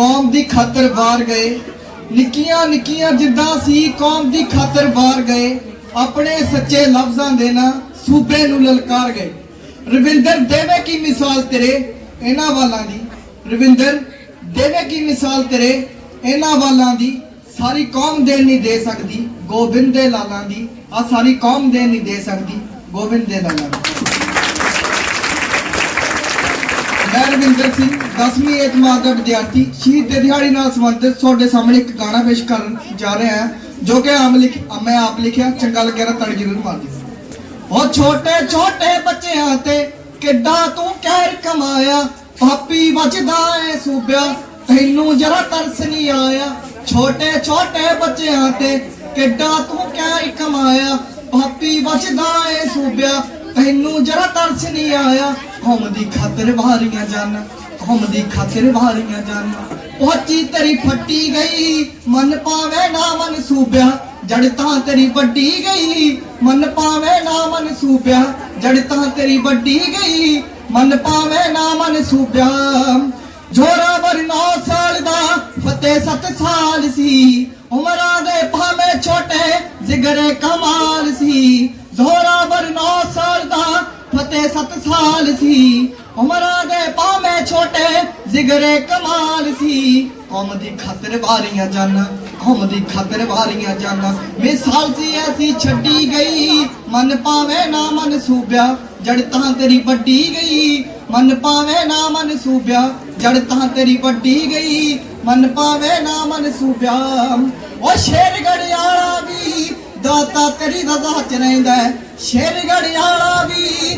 ਕੌਮ ਦੀ ਖਾਤਰ ਵਾਰ ਗਏ। ਨਿੱਕੀਆਂ ਨਿੱਕੀਆਂ ਜਿੱਦਾਂ ਸੀ, ਕੌਮ ਦੀ ਖਾਤਰ ਵਾਰ ਗਏ। ਆਪਣੇ ਸੱਚੇ ਲਫ਼ਜ਼ਾਂ ਦੇ ਨਾਲ ਸੂਬੇ ਨੂੰ ਲਲਕਾਰ ਗਏ। ਰਵਿੰਦਰ, ਦੇਵੇ ਕੀ ਮਿਸਾਲ ਤੇਰੇ ਇਹਨਾਂ ਵਾਲਾਂ ਦੀ? ਰਵਿੰਦਰ, ਦੇਵੇ ਕੀ ਮਿਸਾਲ ਤੇਰੇ ਇਹਨਾਂ ਵਾਲਾਂ ਦੀ? ਸਾਰੀ ਕੌਮ ਦੇ ਨਹੀਂ ਦੇ ਸਕਦੀ, ਗੋਬਿੰਦ ਦੇ ਲਾਲਾਂ ਦੀ। ਆ ਸਾਰੀ ਕੌਮ ਦੇ ਨਹੀਂ ਦੇ ਸਕਦੀ, ਗੋਬਿੰਦ ਦੇ ਲਾਲਾਂ ਦੀ। ਮੈਂ ਰਵਿੰਦਰ ਸਿੰਘ 10ਵੀਂ ਏਤਮਾਦ ਦਾ ਵਿਦਿਆਰਥੀ, ਸ਼ਹੀਦ ਦੇ ਦਿਹਾੜੀ ਨਾਲ ਸੰਬੰਧਿਤ ਤੁਹਾਡੇ ਸਾਹਮਣੇ ਇੱਕ ਗਾਣਾ ਪੇਸ਼ ਕਰਨ ਜਾ ਰਿਹਾ ਹਾਂ, ਜੋ ਕਿ ਆਮ ਲਿਖ, ਮੈਂ ਆਪ ਲਿਖਿਆ, ਚੰਗਾ ਲੱਗਿਆ ਤਾਂ ਜ਼ਰੂਰ ਮਾਰ ਦਿਓ। ਉਹ ਛੋਟੇ ਛੋਟੇ ਬੱਚਿਆਂ ਤੇ ਕਿੱਡਾ ਤੂੰ ਕਹਿਰ ਕਮਾਇਆ ਪਾਪੀ ਵੱਜਦਾ ਏ ਸੂਬਿਆ, ਤੈਨੂੰ ਜਰਾ ਤਰਸ ਨਹੀਂ ਆਇਆ। ਛੋਟੇ ਛੋਟੇ ਬੱਚਿਆਂ ਤੇ ਕਿੱਡਾ ਤੂੰ ਕਹਿਰ ਕਮਾਇਆ ਪਾਪੀ ਵੱਜਦਾ ਏ ਸੂਬਿਆ, ਤੈਨੂੰ ਜਰਾ ਤਰਸ ਨਹੀਂ ਆਇਆ। ਕੌਮ ਦੀ ਖਾਤਰ ਵਾਰੀਆਂ ਜਾਨ ਕੌਮ ਦੀ ਖਾਤਰ ਵਾਰੀਆਂ ਜਾਨ। ਪਹੁੰਚੀ ਤੇਰੀ ਫੱਟੀ ਗਈ, ਮਨ ਪਾਵੇ ਨਾ ਮਨ ਸੂਬਿਆ ਜੜ ਤਾਂ ਤੇਰੀ ਵੱਡੀ ਗਈ। ਮਨ ਪਾਵੇ ਨਾ ਮਨ ਸੂਬਿਆ ਜੜ ਤਾਂ ਤੇਰੀ ਵੱਡੀ ਗਈ। ਮਨ ਪਾਵੇ ਨਾ ਮਨ ਸੂਬਿਆ ਜੋਰਾਵਰ 9 ਸਾਲ ਦਾ ਫਤਿਹ 7 ਸਾਲ ਸੀ। ਉਮਰਾਂ ਦੇ ਭਾਵੇਂ ਛੋਟੇ, ਜਿਗਰੇ ਕਮਾਲ ਸੀ। ਜ਼ੋਰਾਵਰ 9 ਸਾਲ ਦਾ ਫਤਿਹ 7 ਸਾਲ ਸੀ। ਉਮਰਾਂ ਦੇ ਭਾਵੇਂ ਛੋਟੇ, ਜਿਗਰੇ ਕਮਾਲ ਸੀ। ਕੌਮ ਦੀ ਖਾਤਰ ਵਾਰੀਆਂ ਜਾਨਾਂ, ਕੌਮ ਦੀ ਖਾਤਰ ਵਾਰੀਆਂ ਜਾਨਾਂ। ਮਿਸਾਲ ਸੀ ਐਸੀ ਛੱਡੀ ਗਈ, ਮਨ ਪਾਵੇ ਨਾ ਮਨ ਸੂਬਿਆ ਜੜ ਤੇਰੀ ਵੱਡੀ ਗਈ। ਮਨ ਪਾਵੇ ਨਾ ਮਨ ਸੂਬਿਆ ਜੜ ਤਾਂ ਤੇਰੀ ਵੱਡੀ ਗਈ। ਮਨ ਪਾਵੇ ਨਾ ਮਨ ਸੂਬਿਆ, ਉਹ ਸ਼ੇਰ ਗੜਿਆਲਾ ਵੀ, ਦਾਤਾ ਤੇਰੀ ਰਜ਼ਾ ਚ ਰਹਿੰਦਾ ਸ਼ੇਰ ਗੜਿਆਲਾ ਵੀ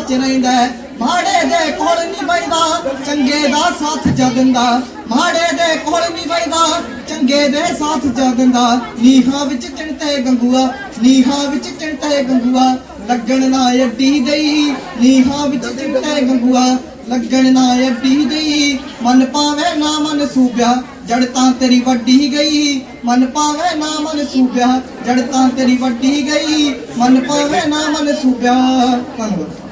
ਚ ਰਹਿੰਦਾ ਮਾੜੇ ਦੇ ਕੋਲ ਨਹੀਂ ਬੈਦਾ ਚੰਗੇ ਦਾ ਸਾਥ ਜਗੰਦਾ। ਮਾੜੇ ਦੇ ਕੋਲ ਨਹੀਂ ਬੈਦਾ ਚੰਗੇ ਦੇ ਸਾਥ ਜਗੰਦਾ। ਨੀਹਾਂ ਵਿੱਚ ਚਿੰਤੇ ਗੰਗੂਆ, ਨੀਹਾਂ ਵਿੱਚ ਚਿੰਤੇ ਗੰਗੂਆ, ਲੱਗਣ ਨਾ ਅੱਡੀ ਗਈ ਨੀਹਾਂ ਵਿੱਚ ਚਿੰਤੇ ਗੰਗੂਆ, ਲੱਗਣ ਨਾ ਅੱਡੀ ਗਈ ਮਨ ਪਾਵੇ ਨਾ ਮਨ ਸੂਬਿਆ ਜੜ ਤਾਂ ਤੇਰੀ ਵੱਡੀ ਗਈ। ਮਨ ਪਾਵੇ ਨਾ ਮਨ ਸੂਬਿਆ ਜੜ ਤਾਂ ਤੇਰੀ ਵੱਡੀ ਗਈ। ਮਨ ਪਾਵੇ ਨਾ ਮਨ ਸੂਬਿਆ ਧੰਨਵਾਦ।